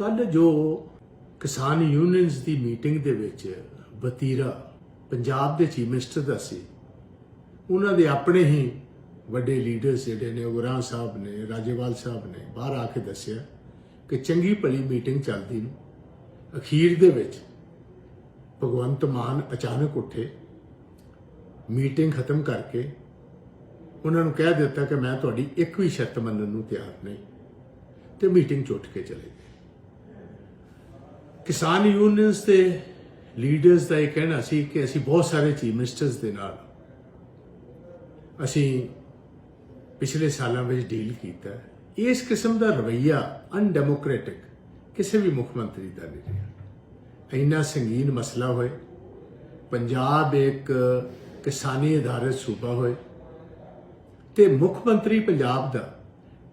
ਕੱਲ ਜੋ ਕਿਸਾਨ ਯੂਨੀਅਨਸ ਦੀ ਮੀਟਿੰਗ ਦੇ ਵਿੱਚ ਬਤੀਰਾ ਪੰਜਾਬ ਦੇ ਚੀਫ ਮਿਨਿਸਟਰ ਦਾ ਸੀ, ਉਹਨਾਂ ਦੇ ਆਪਣੇ ਹੀ ਵੱਡੇ ਲੀਡਰਸ ਜਿਹੜੇ ਨੇ ਉਗਰਾਂ ਸਾਹਿਬ ਨੇ, ਰਾਜੇਵਾਲ ਸਾਹਿਬ ਨੇ ਬਾਹਰ ਆ ਕੇ ਦੱਸਿਆ ਕਿ ਚੰਗੀ ਭਲੀ ਮੀਟਿੰਗ ਚੱਲਦੀ ਨੂੰ। ਅਖੀਰ ਦੇ ਵਿੱਚ ਭਗਵੰਤ ਮਾਨ ਅਚਾਨਕ ਉੱਠੇ ਮੀਟਿੰਗ ਖਤਮ ਕਰਕੇ ਉਹਨਾਂ ਨੂੰ ਕਹਿ ਦਿੱਤਾ ਕਿ ਮੈਂ ਤੁਹਾਡੀ ਇੱਕ ਵੀ ਸ਼ਰਤ ਮੰਨਣ ਨੂੰ ਤਿਆਰ ਨਹੀਂ ਤੇ ਮੀਟਿੰਗ ਚ ਉੱਠ ਕੇ ਚਲੇ ਗਏ। ਕਿਸਾਨ ਯੂਨੀਅਨਸ ਦੇ ਲੀਡਰਸ ਦਾ ਇਹ ਕਹਿਣਾ ਸੀ ਕਿ ਅਸੀਂ ਬਹੁਤ ਸਾਰੇ ਚੀਫ ਮਿਨਿਸਟਰਸ ਦੇ ਨਾਲ ਅਸੀਂ ਪਿਛਲੇ ਸਾਲਾਂ ਵਿੱਚ ਡੀਲ ਕੀਤਾ। ਇਸ ਕਿਸਮ ਦਾ ਰਵਈਆ ਅਨਡੈਮੋਕ੍ਰੈਟਿਕ ਕਿਸੇ ਵੀ ਮੁੱਖ ਮੰਤਰੀ ਦਾ ਨਹੀਂ ਰਿਹਾ। ਇੰਨਾ ਸੰਗੀਨ ਮਸਲਾ ਹੋਏ, ਪੰਜਾਬ ਇੱਕ ਕਿਸਾਨੀ ਆਧਾਰਿਤ ਸੂਬਾ ਹੋਏ ਤੇ ਮੁੱਖ ਮੰਤਰੀ ਪੰਜਾਬ ਦਾ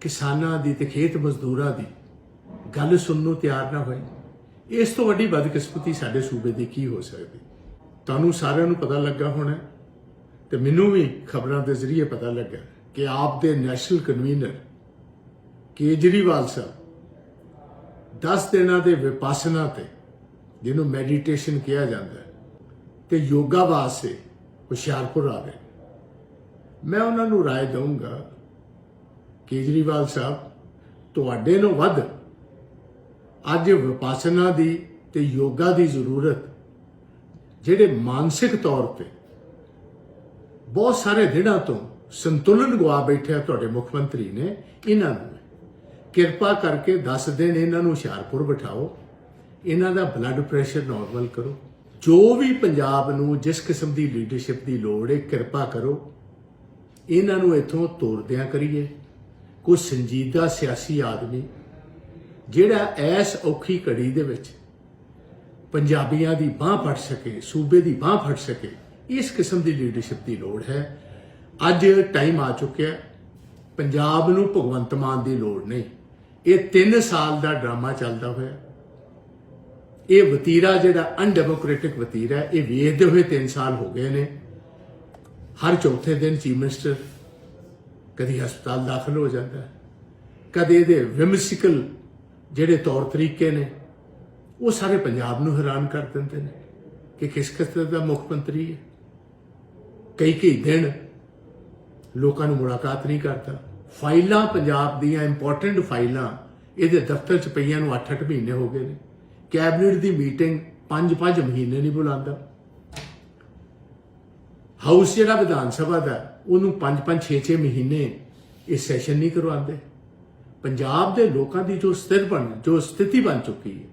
ਕਿਸਾਨਾਂ ਦੀ ਤੇ ਖੇਤ ਮਜ਼ਦੂਰਾਂ ਦੀ ਗੱਲ ਸੁਣਨ ਨੂੰ ਤਿਆਰ ਨਾ ਹੋਏ। ਇਸ ਤੋਂ ਵੱਡੀ ਬਦਕਿਸਮਤੀ ਸਾਡੇ ਸੂਬੇ ਦੀ ਕੀ ਹੋ ਸਕਦੀ? ਤੁਹਾਨੂੰ ਸਾਰਿਆਂ ਨੂੰ ਪਤਾ ਲੱਗਾ ਹੋਣਾ ਤੇ ਮੈਨੂੰ ਵੀ ਖਬਰਾਂ ਦੇ ਜ਼ਰੀਏ ਪਤਾ ਲੱਗਾ ਕਿ ਆਪ ਦੇ ਨੈਸ਼ਨਲ ਕਨਵੀਨਰ ਕੇਜਰੀਵਾਲ ਸਾਹਿਬ 10 ਦਿਨਾਂ ਦੇ ਵਿਪਾਸਨਾ ਤੇ, ਜਿਹਨੂੰ ਮੈਡੀਟੇਸ਼ਨ ਕਿਹਾ ਜਾਂਦਾ ਹੈ, ਤੇ ਯੋਗਾ ਵਾਸਤੇ ਹੁਸ਼ਿਆਰਪੁਰ ਆ ਗਏ। ਮੈਂ ਉਹਨਾਂ ਨੂੰ ਰਾਏ ਦਊਂਗਾ, ਕੇਜਰੀਵਾਲ ਸਾਹਿਬ, ਤੁਹਾਡੇ ਨੂੰ ਵੱਧ ਅੱਜ ਵਿਪਾਸਨਾ ਦੀ ਤੇ ਯੋਗਾ ਦੀ ਜ਼ਰੂਰਤ, ਜਿਹੜੇ ਮਾਨਸਿਕ ਤੌਰ ਤੇ ਬਹੁਤ ਸਾਰੇ ਦਿਨਾਂ ਤੋਂ ਸੰਤੁਲਨ ਗਵਾ ਬੈਠਿਆ ਤੁਹਾਡੇ ਮੁੱਖ ਮੰਤਰੀ ਨੇ, ਇਹਨਾਂ ਨੂੰ। ਕਿਰਪਾ ਕਰਕੇ 10 ਦਿਨ ਇਹਨਾਂ ਨੂੰ ਹੁਸ਼ਿਆਰਪੁਰ ਬਿਠਾਓ। ਇਹਨਾਂ ਦਾ ਬਲੱਡ ਪ੍ਰੈਸ਼ਰ ਨਾਰਮਲ ਕਰੋ। ਜੋ ਵੀ ਪੰਜਾਬ ਨੂੰ ਜਿਸ ਕਿਸਮ ਦੀ ਲੀਡਰਸ਼ਿਪ ਦੀ ਲੋੜ ਹੈ ਕਿਰਪਾ ਕਰੋ। ਇਹਨਾਂ ਨੂੰ ਇੱਥੋਂ ਤੋਰਦਿਆਂ ਕਰੀਏ। ਕੋਈ ਸੰਜੀਦਾ ਸਿਆਸੀ ਆਦਮੀ ਜਿਹੜਾ ਐਸ ਔਖੀ ਘੜੀ ਦੇ ਵਿੱਚ ਪੰਜਾਬੀਆਂ ਦੀ ਬਾਹ ਫੜ ਸਕੇ, ਸੂਬੇ ਦੀ ਬਾਹ ਫੜ ਸਕੇ, ਇਸ ਕਿਸਮ ਦੀ ਲੀਡਰਸ਼ਿਪ ਦੀ ਲੋੜ ਹੈ। ਅੱਜ ਟਾਈਮ ਆ ਚੁੱਕਿਆ ਪੰਜਾਬ ਨੂੰ ਭਗਵੰਤ ਮਾਨ ਦੀ ਲੋੜ ਨਹੀਂ। ਇਹ 3 ਸਾਲ ਦਾ ਡਰਾਮਾ ਚੱਲਦਾ ਹੋਇਆ ਇਹ ਵਤੀਰਾ ਜਿਹੜਾ ਅਨਡੈਮੋਕ੍ਰੈਟਿਕ ਵਤੀਰਾ ਇਹ ਵੇਖਦੇ ਹੋਏ 3 ਸਾਲ ਹੋ ਗਏ ਨੇ। ਹਰ ਚੌਥੇ ਦਿਨ ਚੀਫ ਮਿਨਿਸਟਰ ਕਦੀ ਹਸਪਤਾਲ ਦਾਖਲ ਹੋ ਜਾਂਦਾ ਕਦੇ ਇਹਦੇ ਵਿਮਸਿਕਲ ਜਿਹੜੇ ਤੌਰ ਤਰੀਕੇ ਨੇ, ਉਹ ਸਾਰੇ ਪੰਜਾਬ ਨੂੰ ਹੈਰਾਨ ਕਰ ਦਿੰਦੇ ਨੇ ਕਿ ਕਿਸ ਕਿਸਮ ਦਾ ਮੁੱਖ ਮੰਤਰੀ ਹੈ। ਕਈ ਕਈ ਦਿਨ ਲੋਕਾਂ ਨੂੰ ਮੁਲਾਕਾਤ ਨਹੀਂ ਕਰਦਾ। ਫਾਈਲਾਂ ਪੰਜਾਬ ਦੀਆਂ ਇੰਪੋਰਟੈਂਟ ਫਾਈਲਾਂ ਇਹਦੇ ਦਫ਼ਤਰ 'ਚ ਪਈਆਂ ਨੂੰ 8-8 ਮਹੀਨੇ ਹੋ ਗਏ ਨੇ। ਕੈਬਨਿਟ ਦੀ ਮੀਟਿੰਗ 5-5 ਮਹੀਨੇ ਨਹੀਂ ਬੁਲਾਉਂਦਾ। ਹਾਊਸ ਜਿਹੜਾ ਵਿਧਾਨ ਸਭਾ ਦਾ, ਉਹਨੂੰ 5-5 6-6 ਮਹੀਨੇ ਇਹ ਸੈਸ਼ਨ ਨਹੀਂ ਕਰਵਾਉਂਦੇ। ਪੰਜਾਬ ਦੇ ਲੋਕਾਂ ਦੀ ਜੋ ਸਥਿਰ ਬਣ, ਜੋ ਸਥਿਤੀ ਬਣ ਚੁੱਕੀ ਹੈ।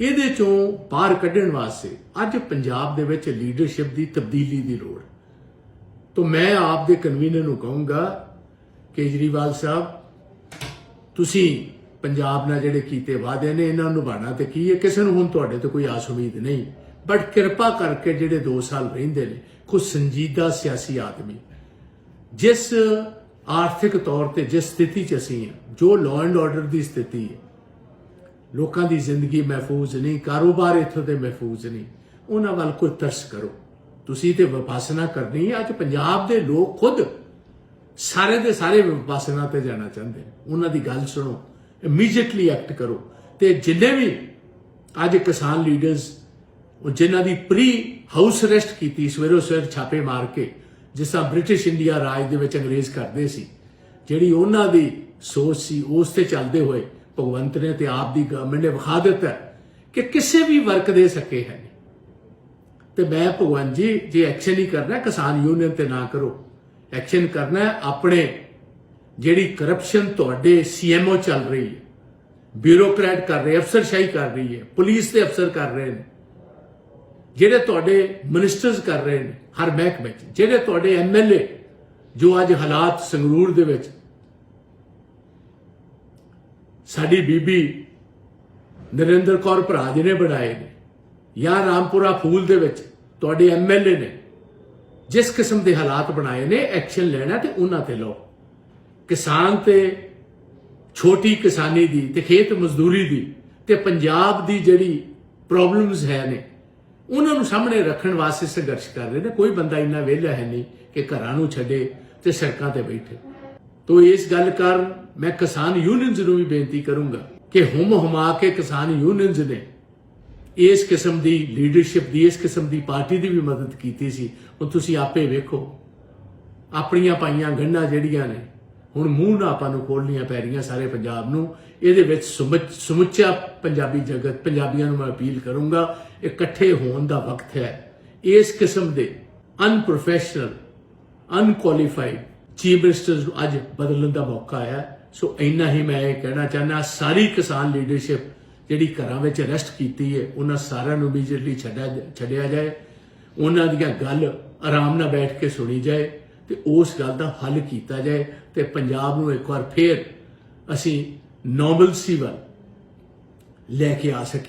ਇਹਦੇ ਚੋਂ ਬਾਹਰ ਕੱਢਣ ਵਾਸਤੇ ਅੱਜ ਪੰਜਾਬ ਦੇ ਵਿੱਚ ਲੀਡਰਸ਼ਿਪ ਦੀ ਤਬਦੀਲੀ ਦੀ ਲੋੜ। ਤੋਂ ਮੈਂ ਆਪ ਦੇ ਕਨਵੀਨਰ ਨੂੰ ਕਹੂੰਗਾ ਕੇਜਰੀਵਾਲ ਸਾਹਿਬ, ਤੁਸੀਂ ਪੰਜਾਬ ਨਾਲ ਜਿਹੜੇ ਕੀਤੇ ਵਾਅਦੇ ਨੇ, ਇਹਨਾਂ ਨੂੰ ਨਿਭਾਉਣਾ ਤੇ ਕੀ ਹੈ? ਕਿਸੇ ਨੂੰ ਹੁਣ ਤੁਹਾਡੇ ਤੋਂ ਕੋਈ ਆਸ ਉਮੀਦ ਨਹੀਂ। ਬਟ ਕਿਰਪਾ ਕਰਕੇ ਜਿਹੜੇ 2 ਸਾਲ ਰਹਿੰਦੇ ਨੇ ਕੁਝ ਸੰਜੀਦਾ ਸਿਆਸੀ ਆਦਮੀ, ਜਿਸ ਆਰਥਿਕ ਤੌਰ ਤੇ ਜਿਸ ਸਥਿਤੀ 'ਚ ਅਸੀਂ ਹਾਂ, ਜੋ ਲਾਅ ਐਂਡ ਆਰਡਰ ਦੀ ਸਥਿਤੀ ਹੈ, ਲੋਕਾਂ ਦੀ ਜ਼ਿੰਦਗੀ ਮਹਿਫੂਜ਼ ਨਹੀਂ, ਕਾਰੋਬਾਰ ਇੱਥੋਂ ਦੇ ਮਹਿਫੂਜ਼ ਨਹੀਂ, ਉਹਨਾਂ ਵੱਲ ਕੋਈ ਤਰਸ ਕਰੋ। ਤੁਸੀਂ ਤੇ ਵਿਪਾਸਨਾ ਕਰਨੀ ਹੈ, ਅੱਜ ਪੰਜਾਬ ਦੇ ਲੋਕ ਖੁਦ ਸਾਰੇ ਦੇ ਸਾਰੇ ਵਿਪਾਸਨਾ ਤੇ ਜਾਣਾ ਚਾਹੁੰਦੇ ਉਹਨਾਂ ਦੀ ਗੱਲ ਸੁਣੋ ਇਮੀਡੀਏਟਲੀ ਐਕਟ ਕਰੋ। ਤੇ ਜਿੰਨੇ ਵੀ ਅੱਜ ਕਿਸਾਨ ਲੀਡਰਸ ਉਹ ਜਿਨ੍ਹਾਂ ਦੀ ਪ੍ਰੀ ਹਾਊਸ ਅਰੈਸਟ ਕੀਤੀ ਸਵੇਰੋ ਸਵੇਰ ਛਾਪੇ ਮਾਰ ਕੇ ਜਿਸ ਤਰ੍ਹਾਂ ਬ੍ਰਿਟਿਸ਼ ਇੰਡੀਆ ਰਾਜ ਦੇ ਵਿੱਚ ਅੰਗਰੇਜ਼ ਕਰਦੇ ਸੀ, ਜਿਹੜੀ ਉਹਨਾਂ ਦੀ ਸੋਚ ਸੀ, ਉਸ ਤੇ ਚੱਲਦੇ ਹੋਏ ਭਗਵੰਤ ਨੇ ਤੇ ਆਪ ਦੀ ਗਵਰਨਮੈਂਟ ਨੇ ਵਿਖਾ ਦਿੱਤਾ ਕਿ ਕਿਸੇ ਵੀ ਵਰਕ ਦੇ ਸਕੇ ਹੈ ਨਹੀਂ। ਤੇ ਮੈਂ ਭਗਵੰਤ ਜੀ, ਜੇ ਐਕਸ਼ਨ ਹੀ ਕਰਨਾ ਕਿਸਾਨ ਯੂਨੀਅਨ ਤੇ ਨਾ ਕਰੋ। ਐਕਸ਼ਨ ਕਰਨਾ ਆਪਣੇ ਜਿਹੜੀ ਕਰਪਸ਼ਨ ਤੁਹਾਡੇ ਸੀਐਮਓ ਚੱਲ ਰਹੀ ਹੈ ਬਿਊਰੋਕਰੈਟ ਕਰ ਰਹੇ, ਅਫਸਰਸ਼ਾਹੀ ਕਰ ਰਹੀ ਹੈ ਪੁਲਿਸ ਦੇ ਅਫਸਰ ਕਰ ਰਹੇ ਨੇ ਜਿਹੜੇ ਤੁਹਾਡੇ ਮਿਨਿਸਟਰਸ ਕਰ ਰਹੇ ਨੇ, ਹਰ ਮਹਿਕਮੇ 'ਚ, ਜਿਹੜੇ ਤੁਹਾਡੇ ਐਮਐਲਏ ਜੋ ਅੱਜ ਹਾਲਾਤ ਸੰਗਰੂਰ ਦੇ ਵਿੱਚ, ਸਾਡੀ ਬੀਬੀ ਨਰਿੰਦਰ ਕੌਰ ਭਰਾ ਜੀ ਨੇ ਬਣਾਏ ਨੇ, ਜਾਂ ਰਾਮਪੁਰਾ ਫੂਲ ਦੇ ਵਿੱਚ ਤੁਹਾਡੇ ਐਮਐਲਏ ਨੇ, ਜਿਸ ਕਿਸਮ ਦੇ ਹਾਲਾਤ ਬਣਾਏ ਨੇ ਐਕਸ਼ਨ ਲੈਣਾ ਤੇ ਉਹਨਾਂ ਤੇ ਲਓ। ਕਿਸਾਨ ਤੇ ਛੋਟੀ ਕਿਸਾਨੀ ਦੀ ਤੇ ਖੇਤ ਮਜ਼ਦੂਰੀ ਦੀ ਤੇ ਪੰਜਾਬ ਦੀ ਜਿਹੜੀ ਪ੍ਰੋਬਲਮਸ ਹੈ ਨੇ ਉਹਨਾਂ ਨੂੰ ਸਾਹਮਣੇ ਰੱਖਣ ਵਾਸਤੇ ਸੰਘਰਸ਼ ਕਰ ਰਹੇ ਨੇ। ਕੋਈ ਬੰਦਾ ਇੰਨਾ ਵਿਹਲਾ ਹੈ ਨਹੀਂ ਕਿ ਘਰਾਂ ਨੂੰ ਛੱਡੇ ਤੇ ਸੜਕਾਂ ਤੇ ਬੈਠੇ। ਤੋ ਇਸ ਗੱਲ ਕਾਰਨ ਮੈਂ ਕਿਸਾਨ ਯੂਨੀਅਨਸ ਨੂੰ ਵੀ ਬੇਨਤੀ ਕਰੂੰਗਾ ਕਿ ਹੁਮ ਹੁਮਾ ਕੇ ਕਿਸਾਨ ਯੂਨੀਅਨਸ ਨੇ ਇਸ ਕਿਸਮ ਦੀ ਲੀਡਰਸ਼ਿਪ ਦੀ, ਇਸ ਕਿਸਮ ਦੀ ਪਾਰਟੀ ਦੀ ਵੀ ਮਦਦ ਕੀਤੀ ਸੀ। ਹੁਣ ਤੁਸੀਂ ਆਪੇ ਵੇਖੋ, ਆਪਣੀਆਂ ਪਾਈਆਂ ਗੰਢਾਂ ਜਿਹੜੀਆਂ ਨੇ ਹੁਣ ਮੂੰਹ ਨਾ ਆਪਾਂ ਨੂੰ ਖੋਲਣੀਆਂ ਪੈ ਰਹੀਆਂ ਸਾਰੇ ਪੰਜਾਬ ਨੂੰ। ਇਹਦੇ ਵਿੱਚ ਸਮੁੱਚ- ਸਮੁੱਚਾ ਪੰਜਾਬੀ ਜਗਤ, ਪੰਜਾਬੀਆਂ ਨੂੰ ਮੈਂ ਅਪੀਲ ਕਰੂੰਗਾ, ਇਕੱਠੇ ਹੋਣ ਦਾ ਵਕਤ ਹੈ। ਇਸ ਕਿਸਮ ਦੇ ਅਨਪ੍ਰੋਫੈਸ਼ਨਲ ਅਨਕੁਆਲੀਫਾਈਡ ਚੀਫ ਮਿਨਿਸਟਰਸ ਨੂੰ ਅੱਜ ਬਦਲਣ ਦਾ ਮੌਕਾ ਆਇਆ ਸੋ ਇੰਨਾ ਹੀ ਮੈਂ ਇਹ ਕਹਿਣਾ ਚਾਹੁੰਦਾ, ਸਾਰੀ ਕਿਸਾਨ ਲੀਡਰਸ਼ਿਪ ਜਿਹੜੀ ਘਰਾਂ ਵਿੱਚ ਅਰੈਸਟ ਕੀਤੀ ਹੈ, ਉਹਨਾਂ ਸਾਰਿਆਂ ਨੂੰ ਇਮੀਡੀਏਟਲੀ ਛੱਡਿਆ ਛੱਡਿਆ ਜਾਏ। ਉਹਨਾਂ ਦੀਆਂ ਗੱਲ ਆਰਾਮ ਨਾਲ ਬੈਠ ਕੇ ਸੁਣੀ ਜਾਏ। ਤੇ ਉਸ ਗੱਲ ਦਾ ਹੱਲ ਕੀਤਾ ਜਾਏ ਤੇ ਪੰਜਾਬ ਨੂੰ ਇੱਕ ਵਾਰ ਫੇਰ ਅਸੀਂ ਨੋਰਮਲਸੀ ਵੱਲ ਲੈ ਕੇ ਆ ਸਕੀਏ।